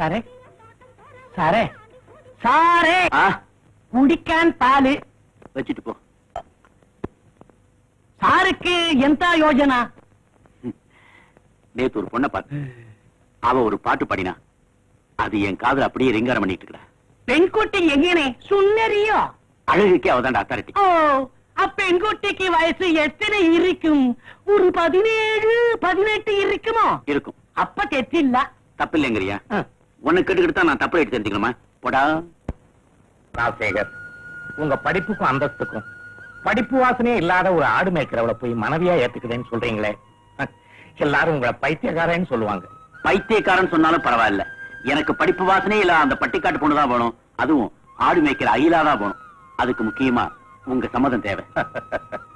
സാറേ സാറേ സാറേ ஆ കുടിക്കാൻ പാല് வச்சுட்டு போ സാർക്ക് എന്താ യോജന நேத்து ஒரு பொண்ணை பார்த்து அவ ஒரு பாட்டு பாடினா அது என் காதுல அப்படியே ரிங்காரம் பண்ணிட்டு இருக்கா പെൺകുട്ടി എങ്ങനെ സുന്ദരിയോ அழகுக்கே அவதான்டா அத்தாரிட்டி ഓ ആ പെൺകുട്ടിക്ക് വയസ്സ് എത്ര ഇരിക്കും ഒരു പതിനേഴ് പതിനെട്ട് ഇരിക്കുമോ இருக்கும் അപ്പൊ തെറ്റില്ല தப்பு இல்லைங்கிறியா உன்னை கேட்டுக்கிட்டு தான் நான் தப்பு எடுத்து தெரிஞ்சுக்கணுமா போடா. ராஜசேகர் உங்க படிப்புக்கும் அந்தஸ்துக்கும் படிப்பு வாசனையே இல்லாத ஒரு ஆடு மேய்க்கிறவளை போய் மனைவியா ஏத்துக்குதேன்னு சொல்றீங்களே. எல்லாரும் உங்களை பைத்தியக்காரன்னு சொல்லுவாங்க. பைத்தியக்காரன் சொன்னாலும் பரவாயில்ல. எனக்கு படிப்பு வாசனையே இல்ல அந்த பட்டிக்காட்டு பொண்ணு தான் வேணும். அதுவும் ஆடு மேய்க்கிற அயிலா தான் வேணும். அதுக்கு முக்கியமா உங்க சம்மதம் தேவை.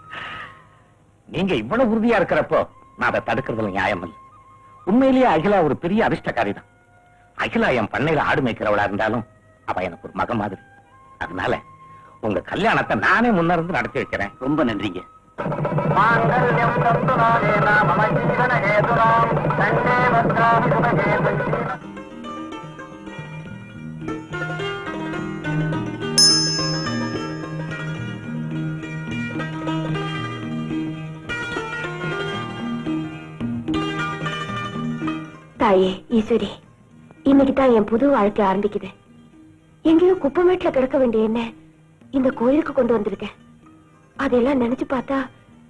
நீங்க இவ்வளவு உறுதியா இருக்கிறப்போ நான் அதை தடுக்கிறதுல நியாயம் இல்லை. உண்மையிலேயே அகிலா ஒரு பெரிய அதிர்ஷ்டக்காரி தான். அகிலா என் பண்ணையில ஆடு மேய்க்கிறவளா இருந்தாலும் அவ எனக்கு ஒரு மக மாதிரி. அதனால உங்க கல்யாணத்தை நானே முன்னிருந்து நடத்தி வைக்கிறேன். ரொம்ப நன்றிங்க. தாயே ஈஸ்வரி. இன்னைக்குதான் என் புது வாழ்க்கை ஆரம்பிக்குது. எங்கேயோ குப்பமேட்டுல கிடக்க வேண்டிய என்ன இந்த கோயிலுக்கு கொண்டு வந்திருக்கேன். அதெல்லாம் நினைச்சு பார்த்தா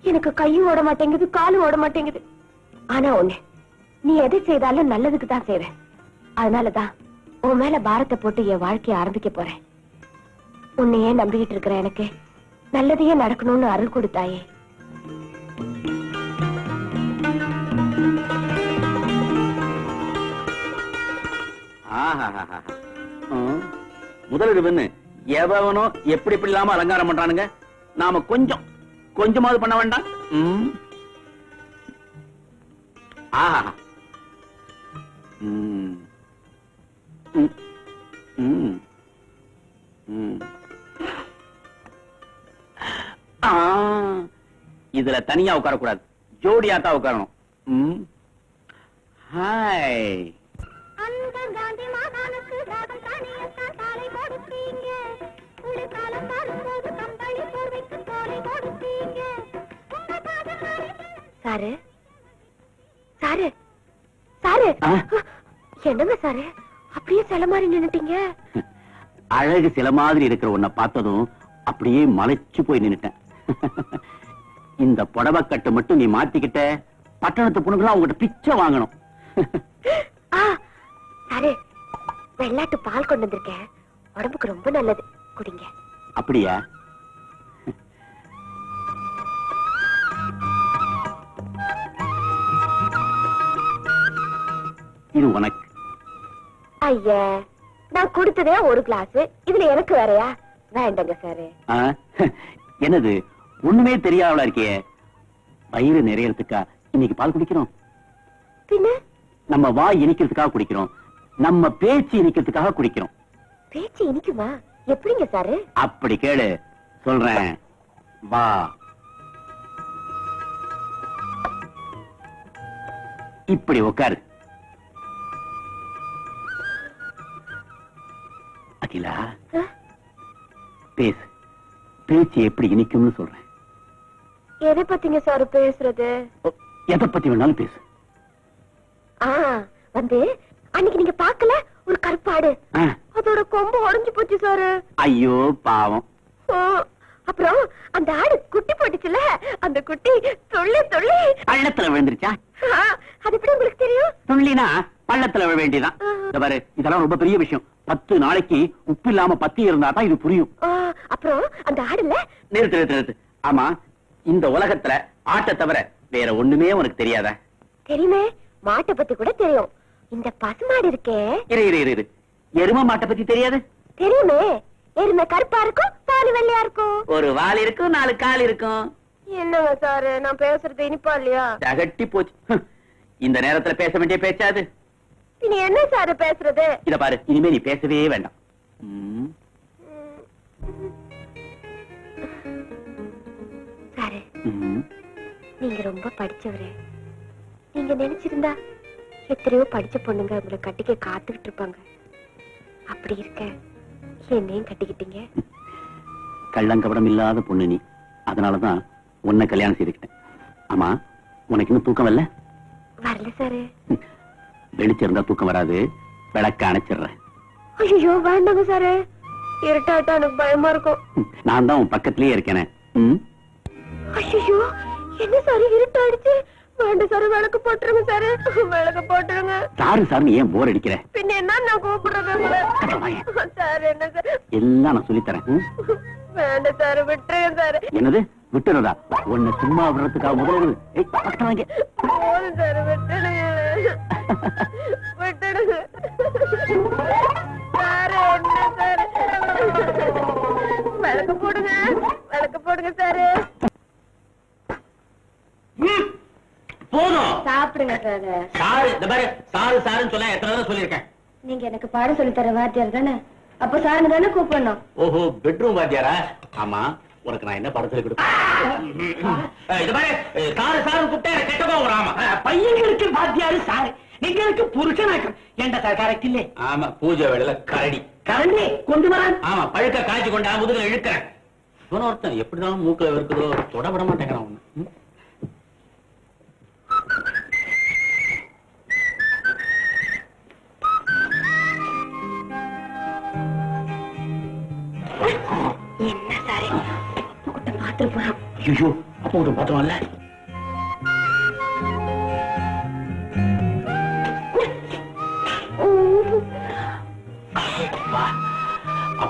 எனக்கு கையும் ஓட மாட்டேங்குது காலும் ஓட மாட்டேங்குது. ஆனா ஒண்ணு நீ எதை செய்தாலும் நல்லதுக்கு தான் செய்வ அதனாலதான் உன் மேல பாரத்தை போட்டு என் வாழ்க்கையை ஆரம்பிக்க போறேன். உன்னையே நம்பிக்கிட்டு இருக்கிற எனக்கு நல்லதையே நடக்கணும்னு அருள் கொடுத்தாயே. முதலீடு ம். எவனோ எப்படி எப்படி இல்லாம அலங்காரம் பண்றானுங்க? நாம கொஞ்சம் கொஞ்சமாவது பண்ண வேண்டாம். ஆஹா இதுல தனியா உட்காரக்கூடாது. ஜோடியாத்தான் உட்காரணும். ஹாய். சாரு? சாரு? சாரு? என்னங்க சாரு? அப்படியே சில மாதிரி நின்னுட்டீங்க. அழகு சில மாதிரி இருக்கிற உன்னை பார்த்ததும் அப்படியே மலைச்சு போய் நின்னுட்டேன். இந்த புடவை கட்டு மட்டும் நீ மாத்திக்கிட்ட பட்டணத்து பொண்ணுங்களாம் உங்ககிட்ட பிச்சை வாங்கணும். சாரு வெள்ளாட்டு பால் கொண்டு வந்திருக்கேன். உடம்புக்கு ரொம்ப நல்லது. குடிங்க. அப்படியா? இது உனக்கு. ஐயா நான் கொடுத்ததே ஒரு கிளாஸ் இதுல எனக்கு வேறயா? வேண்டாங்க சாரு? என்னது ஒண்ணுமே தெரியாதவளா இருக்கியே? வயிறு நிறையறதுக்கா இன்னைக்கு பால் குடிக்கிறோம்? பின்ன? நம்ம வாய் இனிக்கிறதுக்காக குடிக்கிறோம். நம்ம பேச்சு இனிக்கிறதுக்காக குடிக்கிறோம். பேச்சு இனிக்குமா? எப்படிங்க சாரு? அப்படி கேளு சொல்றேன். வா. இப்படி உட்காரு ஆ? பேசு. பேச்சு எப்படி இனிக்கும்னு சொல்றேன். எதை பத்திங்க சாரு பேசுறது? எதை பத்தி வேணாலும் பேசு. ஆ வந்து அன்னைக்கு நீங்க பார்க்கல? ஒரு கருப்பாடு. அதோட கொம்பு உடைஞ்சு போச்சு சாரு. ஐயோ பாவம். அப்புறம் அந்த ஆடு குட்டி போட்டுச்சுல அந்த குட்டி துள்ளி துள்ளி. பள்ளத்துல விழுந்துருச்சா? அது எப்படி உங்களுக்கு தெரியும்? துள்ளினா பள்ளத்துல விழ வேண்டியதான் இதெல்லாம் ரொம்ப பெரிய விஷயம். பத்து நாளைக்கு உப்பு இல்லாம பத்தி இருந்தா தான் இது புரியும். அப்புறம் அந்த ஆடுல? நிறுத்து நிறுத்து நிறுத்து. ஆமா இந்த உலகத்துல ஆட்டை தவிர வேற ஒண்ணுமே உனக்கு தெரியாதா? தெரியுமே மாட்டை பத்தி கூட தெரியும். இந்த பசுமாடு இருக்கே. இரு இரு இரு, இரு. எரும மாட்டை பத்தி தெரியாது? தெரியுமே. எருமை கருப்பா இருக்கும் பால் வெள்ளையா இருக்கும். ஒரு வால் இருக்கும் நாலு கால் இருக்கும். என்னங்க சாரு நான் பேசுறது இனிப்பா இல்லையா? தகட்டி போச்சு. இந்த நேரத்துல பேச வேண்டிய பேச்சாது. இனி என்ன சாரு பேசுறது? இத பாரு இனிமே நீ பேசவே வேண்டாம். சாரு. நீங்க ரொம்ப படிச்சவரு. நீங்க நினைச்சிருந்தா எத்தனையோ படிச்ச பொண்ணுங்க உங்களை கட்டிக்க காத்துக்கிட்டு இருப்பாங்க. அப்படி இருக்க என்னையும் கட்டிக்கிட்டீங்க? கள்ளங்கபடம் இல்லாத பொண்ணு நீ. அதனாலதான் உன்னை கல்யாணம் செய்துக்கிட்டேன். ஆமா உனக்கு இன்னும் தூக்கம் வரல? வரல சாரு. வெளிச்சம் இருந்தா தூக்கம் வராது. விளக்க அணைச்சிடுறேன். ஐயோ வேண்டாங்க சாரு. இருட்டாட்டா எனக்கு பயமா இருக்கும். நான் தான் உன் பக்கத்திலேயே இருக்கேனே? ஐயோ என்ன சாரு இருட்டாயிடுச்சு. வேண்டாம் சாரு விளக்கு போட்டுருங்க சாரு. விளக்கு போட்டுருங்க. சாரு சாருன்னு ஏன் போர் அடிக்கிற? பின்ன என்ன நான் கூப்பிடுறது? சார் என்ன சார்? எல்லாம் நான் சொல்லித்தரேன்? வேண்டாம் சாரு விட்டுருங்க சாரு. என்னது? விட்டுறதா? உன்னை சும்மா விடுறதுக்காக வாங்க. போதும் சாரு விட்டுடுங்க விட்டுடுங்க சாரு என்ன சாரு? விளக்கு போடுங்க விளக்கு போடுங்க சாரு. போதும். சாப்பிடுங்க சாரு. சாரு இந்த மாதிரி சாரு சாருன்னு சொல்ல எத்தனை தடவை சொல்லியிருக்கேன். நீங்க எனக்கு பாடம் சொல்லி தர வாத்தியார் தானே? அப்ப சாருங்க தானே கூப்பிடணும். ஓஹோ பெட்ரூம் வாத்தியாரா? ஆமா உனக்கு நான் என்ன படம் சொல்லி கொடுப்பேன்? இது மாதிரி சாரு சாரு கூப்பிட்டா எனக்கு கெட்ட கோவம் வரும், ஆமா. பையங்களுக்கு பாத்தியாரு சாரு. நீங்களுக்கு புருஷனாக்கம் ஏண்டா கரெக்ட் இல்லே ஆமா பூஜை வேலையில கரடி. கரண்டி? கொண்டு வரான். ஆமா பழுக்க காய்ச்சி கொண்டா முதுகுல இழுக்கிறேன். இவன ஒருத்தன் எப்படிதான் மூக்குல இருக்குதோ தொட விட மாட்டேங்கிறான். என்ன சாரு? பாத்துட்டு போறான். ஐயோ அப்போ ஒரு பார்த்தோம்ல வா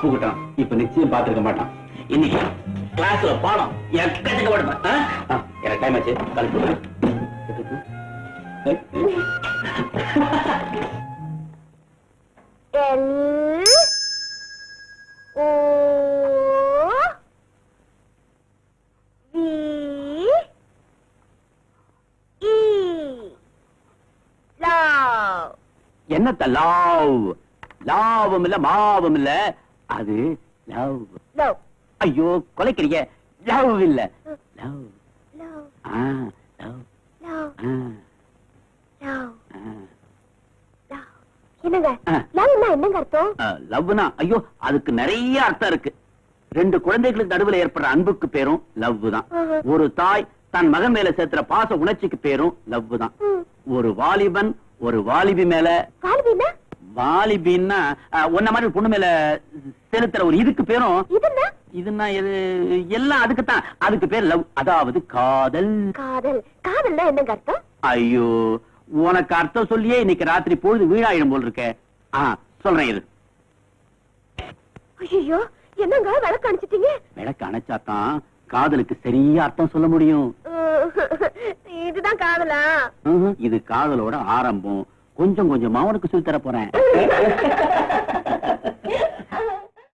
அப்பு கிட்டான் இப்ப நிச்சயம் பார்த்திருக்க மாட்டான். இன்னைக்கு கிளாஸ்ல பாடம் எக்கச்சக்க படுப்பேன் எனக்கு டைம் ஆச்சு. இ லவ் என்னத்த லாவ்? லாவும் இல்ல மாவும் இல்ல அது லவ். லவ். ஐயோ கொலைக்கிறீங்க. லவ் இல்ல. லவ். லவ். ஆ லவ். லவ். ஆ. லவ். என்னங்க? ஆ. லவ்னா என்னங்க அர்த்தம்? லவ்னா ஐயோ அதுக்கு நிறைய அர்த்தம் இருக்கு. ரெண்டு குழந்தைகளுக்கு நடுவுல ஏற்படுற அன்புக்கு பேரும் லவ் தான். ஒரு தாய் தன் மகன் மேல சேர்த்துற பாச உணர்ச்சிக்கு பேரும் லவ் தான். ஒரு வாலிபன் ஒரு வாலிபி மேல கால்வினா வாலிபின்னா உன்ன மாதிரி பொண்ணு மேல செலுத்துற ஒரு இதுக்கு பேரும் இதுன்னா? எல்லாம் அதுக்கு தான் அதுக்கு பேர் லவ். அதாவது காதல். காதல். காதல்னா என்னங்க அர்த்தம்? ஐயோ உனக்கு அர்த்தம் சொல்லியே இன்னைக்கு ராத்திரி பொழுது வீணாயிடும் போல் இருக்க. ஆ சொல்றேன் இது ஐயோ என்னங்க விளக்கு அணைச்சிட்டீங்க? விளக்கு அணைச்சாதான் காதலுக்கு சரியா அர்த்தம் சொல்ல முடியும். இதுதான் காதலா. இது காதலோட ஆரம்பம். கொஞ்சம் கொஞ்சமா உனக்கு சொல்லி தர போறேன்.